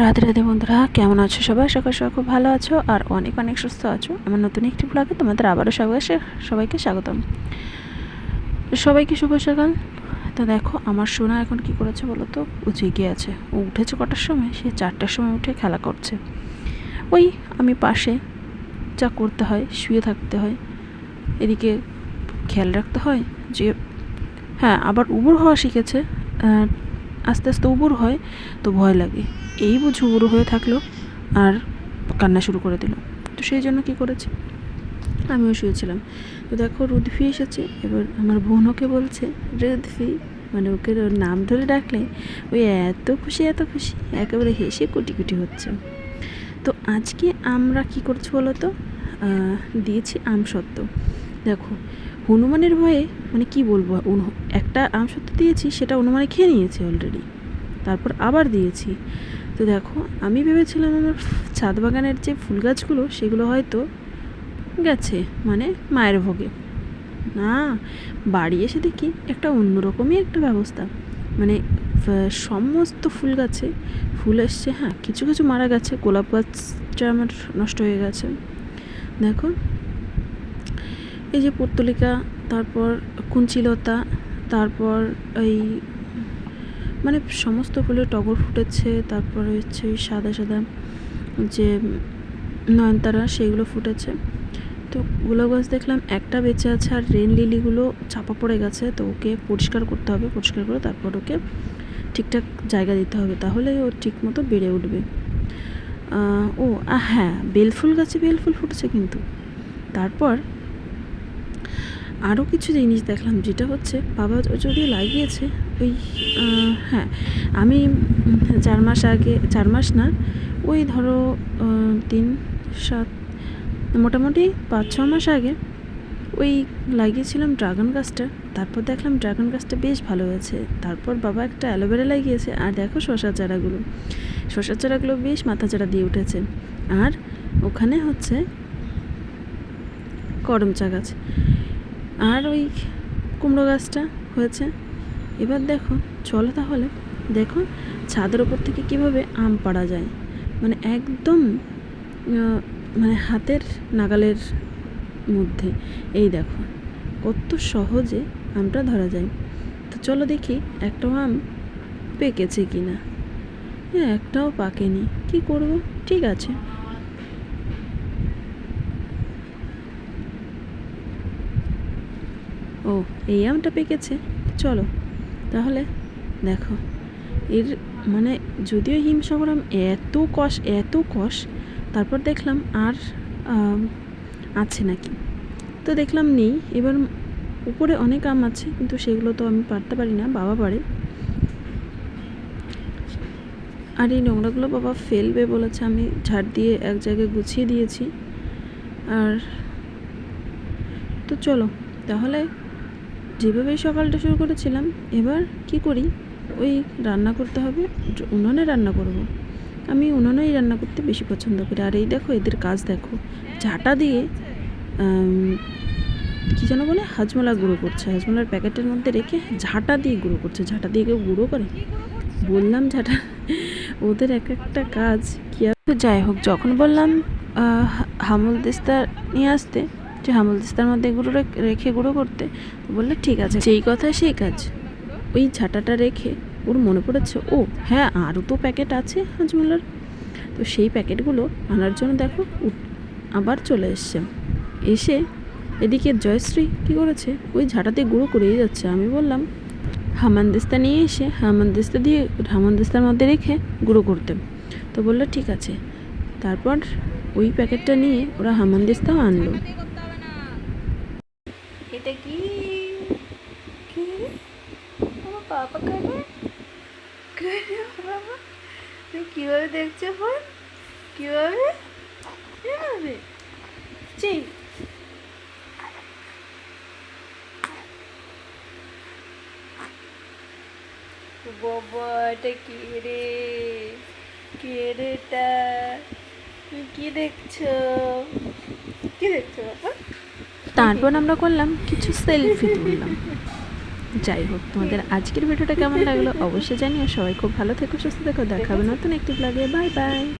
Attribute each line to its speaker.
Speaker 1: রাধে রাধে বন্ধুরা, কেমন আছো সবাই? সকাল সকাল খুব ভালো আছো আর অনেক অনেক সুস্থ আছো। আমার নতুন একটি ব্লগে তোমাদের আবারও সবাই সবাইকে স্বাগতম। সবাইকে শুভ সকাল। তো দেখো, আমার সোনা এখন কি করেছে বলো তো? ও জেগে আছে। ও উঠেছে কটার সময়? সে চারটার সময় উঠে খেলা করছে। ওই, আমি পাশে। যা করতে হয়, শুয়ে থাকতে হয়। এদিকে খেয়াল রাখতে হয় যে হ্যাঁ আবার উবুর হওয়া শিখেছে। আস্তে আস্তে উবুর হয়, তো ভয় লাগে। এই বুঝি উবুর হয়ে থাকল আর কান্না শুরু করে দিল। তো সেই জন্য কী করেছি? আমিও শুয়েছিলাম। তো দেখো রুদফি এসেছে, এবার আমার বোন ওকে বলছে রুদফি মানে ওকে ওর নাম ধরে ডাকলে, ওই এত খুশি এত খুশি। একেবারে হেসে কুটি কুটি হচ্ছে। তো আজকে আমরা কি করছি বলো তো? দিয়েছি আম সত্ত্ব দেখো হনুমানের ভয়ে মানে কি বলব একটা আম সত্ত্ব দিয়েছি, সেটা অনুমানে খেয়ে নিয়েছে অলরেডি তারপর আবার দিয়েছি। তো দেখো, আমি ভেবেছিলাম আমার ছাদ বাগানের যে ফুল গাছগুলো, সেগুলো হয়তো গেছে মানে মায়ের ভোগে। না, বাড়ি এসে দেখি একটা অন্যরকমই একটা ব্যবস্থা। মানে সমস্ত ফুল গাছে, ফুল এসছে হ্যাঁ কিছু কিছু মারা গেছে, গোলাপ গাছটা আমার নষ্ট হয়ে গেছে। দেখো এই যে পর্তলিকা তারপর কুঞ্চিলতা, তারপর এই মানে সমস্ত ফুলের টগর ফুটেছে, তারপরে হচ্ছে সাদা সাদা যে নয়নতারা সেইগুলো ফুটেছে। তো গোলাপ গাছ দেখলাম একটা বেঁচে আছে আর রেন লিলিগুলো চাপা পড়ে গেছে, তো ওকে পরিষ্কার করতে হবে, পরিষ্কার করে তারপর ওকে ঠিকঠাক জায়গা দিতে হবে, তাহলে ও ঠিক মতো বেড়ে উঠবে। ও হ্যাঁ বেলফুল গাছে বেলফুল ফুটেছে কিন্তু। তারপর আরও কিছু জিনিস দেখলাম, যেটা হচ্ছে বাবা যদি লাগিয়েছে, ওই হ্যাঁ আমি চার মাস আগে, চার মাস না, ওই ধরো তিন, সাত, মোটামুটি পাঁচ, ছ মাস আগে ওই লাগিয়েছিলাম ড্রাগন গাছটা, তারপর দেখলাম ড্রাগন গাছটা বেশ ভালো হয়েছে, তারপর বাবা একটা অ্যালোভেরা লাগিয়েছে, আর দেখো শশা চারাগুলো শশা চারাগুলো বেশ মাথা চারা দিয়ে উঠেছে, আর ওখানে হচ্ছে করমচা গাছ আর ওই কুমড়ো গাছটা হয়েছে। এবার দেখো, চলো তাহলে। দেখো, ছাদের ওপর থেকে কীভাবে আম পাড়া যায়। মানে একদম মানে হাতের নাগালের মধ্যে। এই দেখো, কত সহজে আমটা ধরা যায়। তো চলো দেখি, একটাও আম পেকেছে কি না হ্যাঁ একটাও পাকেনি। কি করব? ঠিক আছে। ও এই আমটা পেকেছে। চলো, তাহলে দেখো। এর মানে যদিও হিমসাগর আম এত কষ এত কষ, তারপর দেখলাম আর আছে নাকি? তো দেখলাম নেই। এবার উপরে অনেক আম আছে, কিন্তু সেগুলো তো আমি পারতে পারি না, বাবা পারে। আর এই নোংরাগুলো বাবা ফেলবে বলেছে, আমি ঝাড় দিয়ে এক জায়গায় গুছিয়ে দিয়েছি। আর তো চলো, তাহলে যেভাবে সকালটা শুরু করেছিলাম, এবার কি করি? ওই রান্না করতে হবে, উনুনে রান্না করব। আমি উনুনেই রান্না করতে বেশি পছন্দ করি। আর এই দেখো, এদের কাজ দেখো। ঝাঁটা দিয়ে কি যেন বলে, হাজমোলা গুঁড়ো করছে। হাজমোলার প্যাকেটের মধ্যে রেখে ঝাঁটা দিয়ে গুঁড়ো করছে। ঝাঁটা দিয়ে কেউ গুঁড়ো করে? বললাম ঝাঁটা। ওদের এক একটা কাজ। কি আর যাই হোক, যখন বললাম হামল দিস্তা নিয়ে আসতে যে হামল দিস্তার মধ্যে গুঁড়ো রেখ- গুঁড়ো করতে। বললে, ঠিক আছে। যেই কথা সেই কাজ। ওই ঝাঁটাটা রেখে ওর মনে পড়েছে, ও হ্যাঁ আরও তো প্যাকেট আছে হাজমোলার। তো সেই প্যাকেটগুলো আনার জন্য দেখো আবার চলে এসছে। এসে এদিকে জয়শ্রী কী করেছে? ওই ঝাঁটাতে গুঁড়ো করেই যাচ্ছে। আমি বললাম হামানদিস্তা নিয়ে এসে হামানদিস্তা দিয়ে হামানদিস্তার মধ্যে রেখে গুঁড়ো করতে। তো বলল, ঠিক আছে। তারপর ওই প্যাকেটটা নিয়ে ওরা হামানদিস্তাও আনলো
Speaker 2: এটা কি কি আমার পাপা কানে? কানে বাবা? তুমি কীভাবে দেখছ ফোন কীভাবে? এভাবে? চিন বাবা এটা কি রে? কে রে এটা? তুমি কি দেখছ? কি দেখছ বাবা?
Speaker 1: তারপর আমরা করলাম কিছু সেলফি তুললাম। যাই হোক তোমাদের আজকের ভিডিওটা কেমন লাগল অবশ্যই জানিও। সবাই খুব ভালো থেকো, সুস্থ থেকো। দেখাবে নতুন একটি ব্লগে বাই বাই